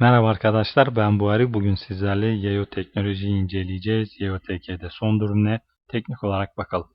Merhaba arkadaşlar ben Buhari. Bugün sizlerle Yeo teknolojiyi inceleyeceğiz. Yeo TK'de son durum ne? Teknik olarak bakalım.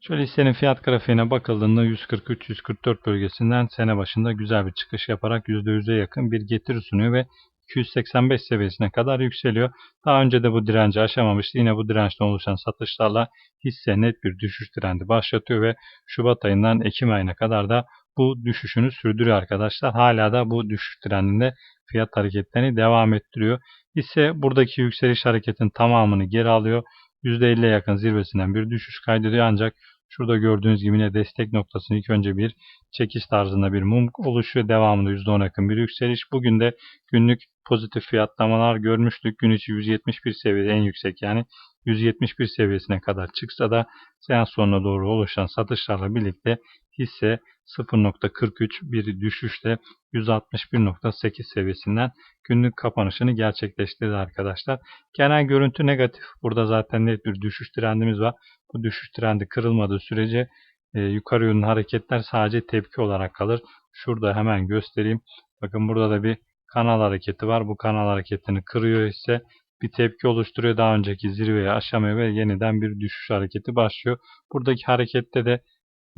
Şöyle hissenin fiyat grafiğine bakıldığında 143-144 bölgesinden sene başında güzel bir çıkış yaparak %100'e yakın bir getiri sunuyor ve 285 seviyesine kadar yükseliyor. Daha önce de bu direnci aşamamıştı. Yine bu dirençten oluşan satışlarla hisse net bir düşüş trendi başlatıyor ve Şubat ayından Ekim ayına kadar da bu düşüşünü sürdürüyor arkadaşlar. Hala da bu düşüş trendinde fiyat hareketlerini devam ettiriyor. Hisse buradaki yükseliş hareketin tamamını geri alıyor. %50'ye yakın zirvesinden bir düşüş kaydediyor ancak şurada gördüğünüz gibi yine destek noktasını ilk önce bir çekiş tarzında bir mum oluşuyor. Devamında %10 yakın bir yükseliş. Bugün de günlük pozitif fiyatlamalar görmüştük. Gün içi 171 seviyede en yüksek yani 171 seviyesine kadar çıksa da seans sonuna doğru oluşan satışlarla birlikte hisse 0.43 bir düşüşle 161.8 seviyesinden günlük kapanışını gerçekleştirdi arkadaşlar. Genel görüntü negatif. Burada zaten net bir düşüş trendimiz var. Bu düşüş trendi kırılmadığı sürece e, yukarı yönlü hareketler sadece tepki olarak kalır. Şurada hemen göstereyim. Bakın burada da bir kanal hareketi var. Bu kanal hareketini kırıyor ise bir tepki oluşturuyor. Daha önceki zirveyi aşamıyor ve yeniden bir düşüş hareketi başlıyor. Buradaki harekette de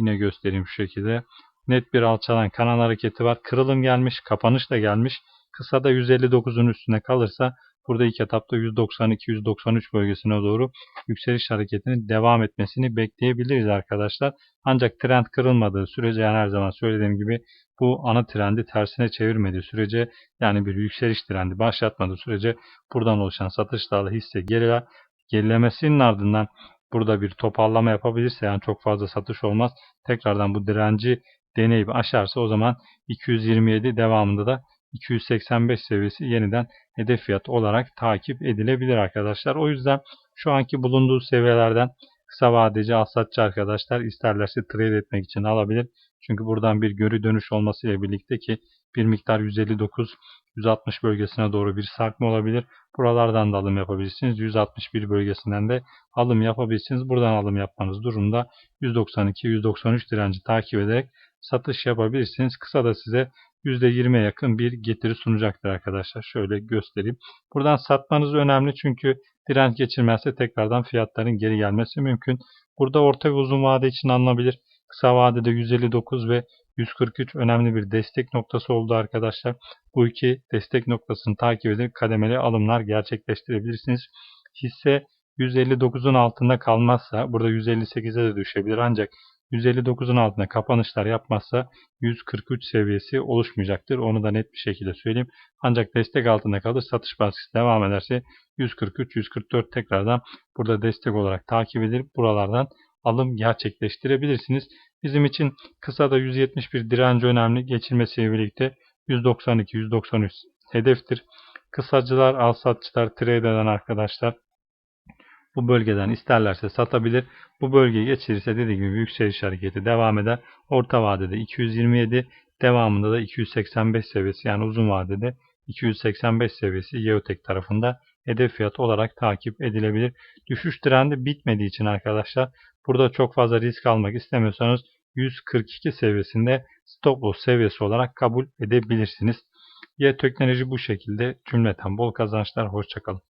Yine göstereyim şu şekilde. Net bir alçalan kanal hareketi var. Kırılım gelmiş, kapanış da gelmiş. Kısa da 159'un üstüne kalırsa burada ilk etapta 192-193 bölgesine doğru yükseliş hareketinin devam etmesini bekleyebiliriz arkadaşlar. Ancak trend kırılmadığı sürece yani her zaman söylediğim gibi bu ana trendi tersine çevirmediği sürece yani bir yükseliş trendi başlatmadığı sürece buradan oluşan satışlarla hisse geriler. Gerilemesinin ardından burada bir toparlama yapabilirse yani çok fazla satış olmaz. Tekrardan bu direnci deneyip aşarsa o zaman 227 devamında da 285 seviyesi yeniden hedef fiyat olarak takip edilebilir arkadaşlar. O yüzden şu anki bulunduğu seviyelerden kısa vadeci alsatçı arkadaşlar isterlerse trade etmek için alabilir. Çünkü buradan bir görü dönüş olmasıyla birlikte ki bir miktar 159 160 bölgesine doğru bir sarkma olabilir. Buralardan da alım yapabilirsiniz. 161 bölgesinden de alım yapabilirsiniz. Buradan alım yapmanız durumda 192-193 direnci takip ederek satış yapabilirsiniz. Kısa da size %20'ye yakın bir getiri sunacaktır arkadaşlar. Şöyle göstereyim. Buradan satmanız önemli çünkü direnç geçirmezse tekrardan fiyatların geri gelmesi mümkün. Burada orta ve uzun vade için alınabilir. Kısa vadede 159 ve 143 önemli bir destek noktası oldu arkadaşlar. Bu iki destek noktasını takip edip kademeli alımlar gerçekleştirebilirsiniz. Hisse 159'un altında kalmazsa burada 158'e de düşebilir ancak 159'un altında kapanışlar yapmazsa 143 seviyesi oluşmayacaktır. Onu da net bir şekilde söyleyeyim. Ancak destek altında kalır satış baskısı devam ederse 143-144 tekrardan burada destek olarak takip edilip buralardan alım gerçekleştirebilirsiniz. Bizim için kısa da 171 direnci önemli. Geçilmesiyle birlikte 192-193 hedeftir. Kısacılar, alsatçılar, trade eden arkadaşlar bu bölgeden isterlerse satabilir. Bu bölgeyi geçirirse dediğim gibi yükseliş hareketi devam eder. Orta vadede 227, devamında da 285 seviyesi yani uzun vadede 285 seviyesi Yeotek tarafında hedef fiyat olarak takip edilebilir. Düşüş trendi bitmediği için arkadaşlar burada çok fazla risk almak istemiyorsanız 142 seviyesinde stop loss seviyesi olarak kabul edebilirsiniz. Y teknoloji bu şekilde cümleten bol kazançlar. Hoşçakalın.